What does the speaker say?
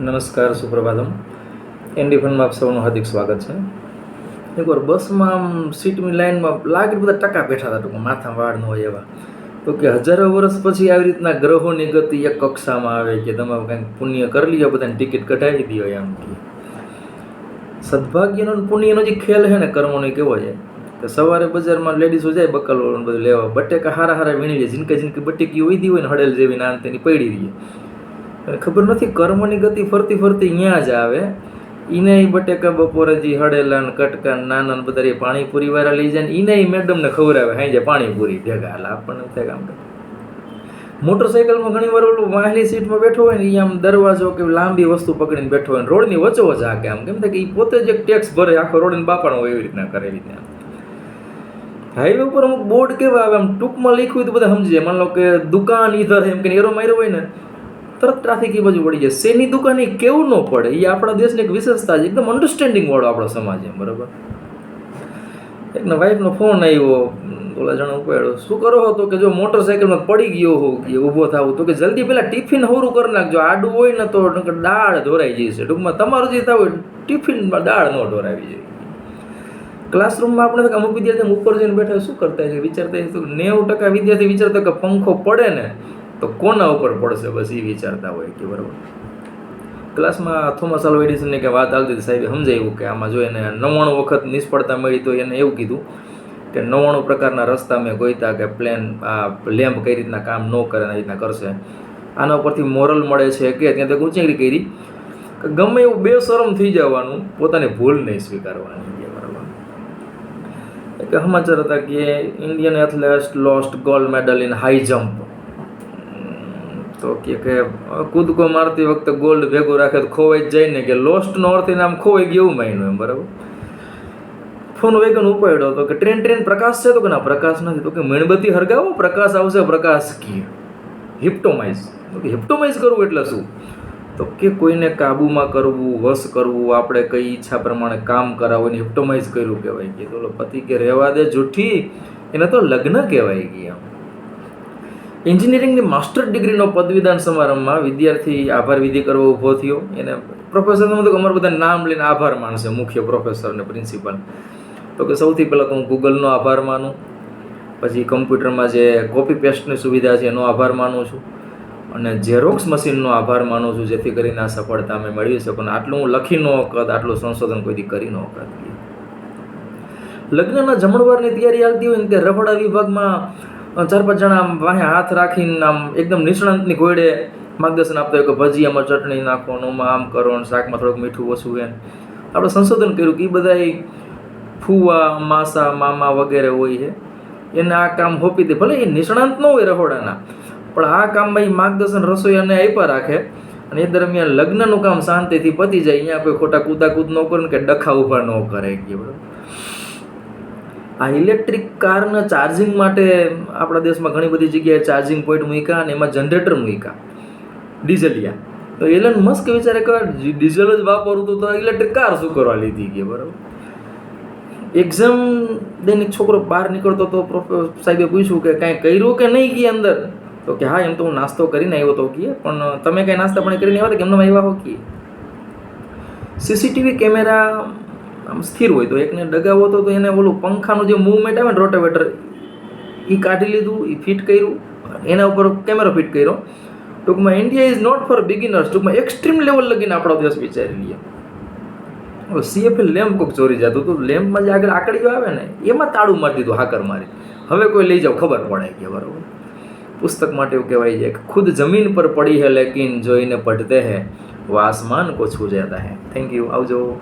નમસ્કાર, સુપ્રભાતમ. એનડી ફંડમાં આપ સૌનું હાર્દિક સ્વાગત છે. એકવાર બસમાં આમ સીટની લાઇનમાં લાગે બધા ટકા બેઠા હતા, ટૂંકમાં માથા વાળ ન હોય એવા. તો કે હજારો વર્ષ પછી આવી રીતના ગ્રહોની ગતિ એક કક્ષામાં આવે કે તમે કંઈક પુણ્ય કરી લ્યો, બધાને ટિકિટ કઢાવી દો એમ કે. સદભાગ્યનો પુણ્યનો જે ખેલ છે ને, કર્મોનો કેવો છે? કે સવારે બજારમાં લેડીઝો જાય બકલો બધું લેવા, બટેકા હારા હારા વીણી લે જીનકે જીનકે બટેકી હોય હોય ને હડેલ જેવી ના તેની પડી અને ખબર નથી, કર્મની ગતિ ફરતી ફરતી અહીંયા જ આવે. એને બટેકા બપોરે જે હડેલા ને કટકા નાના ને બધા પાણીપુરી વાળા લઈ જાય ને ઈ મેડમને ખવડાવે હા જે પાણીપુરી ભેગા એટલે આપણને થાય કામ મોટરસાઇકલમાં ઘણી વાર ઓલું વાહલી સીટમાં બેઠો હોય ને એ આમ દરવાજો કે લાંબી વસ્તુ પકડીને બેઠો હોય રોડની વચ્ચો વચ્ચ હાકે આમ. કેમ થાય કે એ પોતે જ એક ટેક્સ ભરે, આખો રોડ બાપાનો હોય એવી રીતના કરે એવી રીતના. હાઈવે ઉપર અમુક બોર્ડ કેવા આવે, આમ ટૂંકમાં લખ્યું હોય તો બધા સમજી જાય. માન લો કે દુકાન ઈધર એમ કે એરો માર્યો હોય ને તરત ટ્રાફિક એ બાજુ પડી જાય શેની દુકાન કેવું ન પડે એ આપણા દેશની એક વિશેષતા છે, એકદમ અન્ડરસ્ટેન્ડિંગવાળો આપણો સમાજ એમ બરાબર? એકના વાઈફનો ફોન આવ્યો, ઓલા જણા ઉપાડ્યો, શું કરો હતો કે જો મોટરસાઇકલમાં પડી ગયો હો કે ઊભો થાવું તો કે જલ્દી પહેલાં ટિફિન હવરું કરી નાખજો, આડું હોય ને તો દાળ ધોરાઈ જશે. ટૂંકમાં તમારું જે થવું હોય ટિફિનમાં દાળ ન ઢોરાવી જાય ક્લાસરૂમમાં આપણે અમુક વિદ્યાર્થી ઉપર જઈને બેઠા શું કરતા છે? વિચારતા નેવું ટકા વિદ્યાર્થી વિચારતા કે પંખો પડે ને તો કોના ઉપર પડશે? બસ એ વિચારતા હોય કે બરાબર. ક્લાસમાં થોમસ આલ્વા એડિસનની કે વાત આવતી હતી સાહેબે સમજાવ્યું કે આમાં જો એને નવ્વાણું વખત નિષ્ફળતા મળી તો એને એવું કીધું કે નવ્વાણું પ્રકારના રસ્તા મેં ગોઈતા કે પ્લેન આ લેમ્પ કઈ રીતના કામ ન કરે એ રીતના કરશે. આના ઉપરથી મોરલ મળે છે કે ત્યાં તક ઉંચેગરી કરી કે ગમે એવું બેશરમ થઈ જવાનું, પોતાની ભૂલ નહીં સ્વીકારવાની કે સમાચાર હતા કે Indian athlete lost gold medal in high jump તો કે કે કૂદકો મારતી વખતે ગોલ્ડ ભેગું રાખે તો ખોવાઈ જ જાય ને કે લોસ્ટનો અર્થ એને આમ ખોવાઈ ગયું માન્યું એમ, બરાબર? ફોન વેગન ઉપાડ્યો તો કે ટ્રેન ટ્રેન પ્રકાશ છે? તો કે ના, પ્રકાશ નથી. તો કે મીણબત્તી હરગાવો, પ્રકાશ આવશે, પ્રકાશ કી હિપ્ટોમાઇઝ તો કે હિપ્ટોમાઇઝ કરવું એટલે શું? તો કે કોઈને કાબૂમાં કરવું, વશ કરવું, આપણે કઈ ઈચ્છા પ્રમાણે કામ કરાવવું હિપ્ટોમાઇઝ કર્યું કહેવાય કે. તો પતિ કે, રહેવા દે જૂઠી એને તો લગ્ન કહેવાય ગયા એન્જિનિયરિંગની માસ્ટર ડિગ્રીનો પદવીદાન સમારંભમાં વિદ્યાર્થી આભાર વિધિ કરવો ઊભો થયો. એને પ્રોફેસરનું તો અમારે બધા નામ લઈને આભાર માનશે, મુખ્ય પ્રોફેસર ને પ્રિન્સિપલ તો કે સૌથી પહેલાં તો હું ગૂગલનો આભાર માનું, પછી કમ્પ્યુટરમાં જે કોપી પેસ્ટની સુવિધા છે એનો આભાર માનું છું, અને ઝેરોક્સ મશીનનો આભાર માનું છું, જેથી કરીને આ સફળતા અમે મેળવી શકો અને આટલું હું લખી ન વખત આટલું સંશોધન કોઈથી કરી ન વખત લગ્નના જમણવારની તૈયારી આવતી હોય ને તે રફડા વિભાગમાં ચાર પાંચ જણા આમ વાહે હાથ રાખીને આમ એકદમ નિષ્ણાંતની ઘોડે માર્ગદર્શન આપતા હોય કે ભજીયામાં ચટણી નાખો ઓમાં આમ કરો ને શાકમાં થોડુંક મીઠું ઓછું એમ. આપણે સંશોધન કર્યું કે એ બધા ફુવા, માસા, મામા વગેરે હોય છે. એને આ કામ હોપી દે. ભલે એ નિષ્ણાંત ન હોય રહોડાના, પણ આ કામમાં એ માર્ગદર્શન રસોઈયાને આપ્યા રાખે. અને એ દરમિયાન લગ્નનું કામ શાંતિથી પતી જાય. અહીંયા કોઈ ખોટા કૂદાકૂદ ન કરે ને કે ડખા ઊભા ન કરે. કે બરાબર. આ ઇલેક્ટ્રિક કારના ચાર્જિંગ માટે આપણા દેશમાં ઘણી બધી જગ્યાએ ચાર્જિંગ પોઈન્ટ મૂક્યા અને એમાં જનરેટર મૂક્યા. ડીઝલિયા તો એલન મસ્ક વિચારે કે ડીઝલ જ વાપરવું તો ઇલેક્ટ્રિક કાર શું કરવા લીધી ગઈ બરાબર? એક્ઝામ દઈને છોકરો બહાર નીકળતો તો સાહેબે પૂછ્યું કે કાંઈ કર્યું કે નહીં કે અંદર? તો કે હા, એમ તો હું નાસ્તો કરીને આવ્યો તો કીએ, પણ તમે કાંઈ નાસ્તા પણ કરીને આવ્યા કે એમને આવ્યા હો કીએ? સીસીટીવી કેમેરા આમ સ્થિર હોય તો એકને ડગાવો તો એને ઓલું પંખાનું જે મૂવમેન્ટ આવે ને રોટાવેટર એ કાઢી લીધું એ ફિટ કર્યું. એના ઉપર કેમેરો ફિટ કર્યો. ટૂંકમાં India is not for beginners ટૂંકમાં એક્સ્ટ્રીમ લેવલ લગીને આપણો દેશ વિચારી લઈએ સીએફએલ લેમ્પ કોક ચોરી જતું હતું. લેમ્પમાં જે આગળ આકડીઓ આવે ને, એમાં તાળું મારી દીધું, હાકર મારી. હવે કોઈ લઈ જાઓ ખબર પડે કે બરાબર પુસ્તક માટે એવું કહેવાય છે કે ખુદ જમીન પર પડી હે લેકિન જોઈને પઢતે હે. વાસમાન કોછું છૂ જતા હે. થેન્ક યુ આવજો.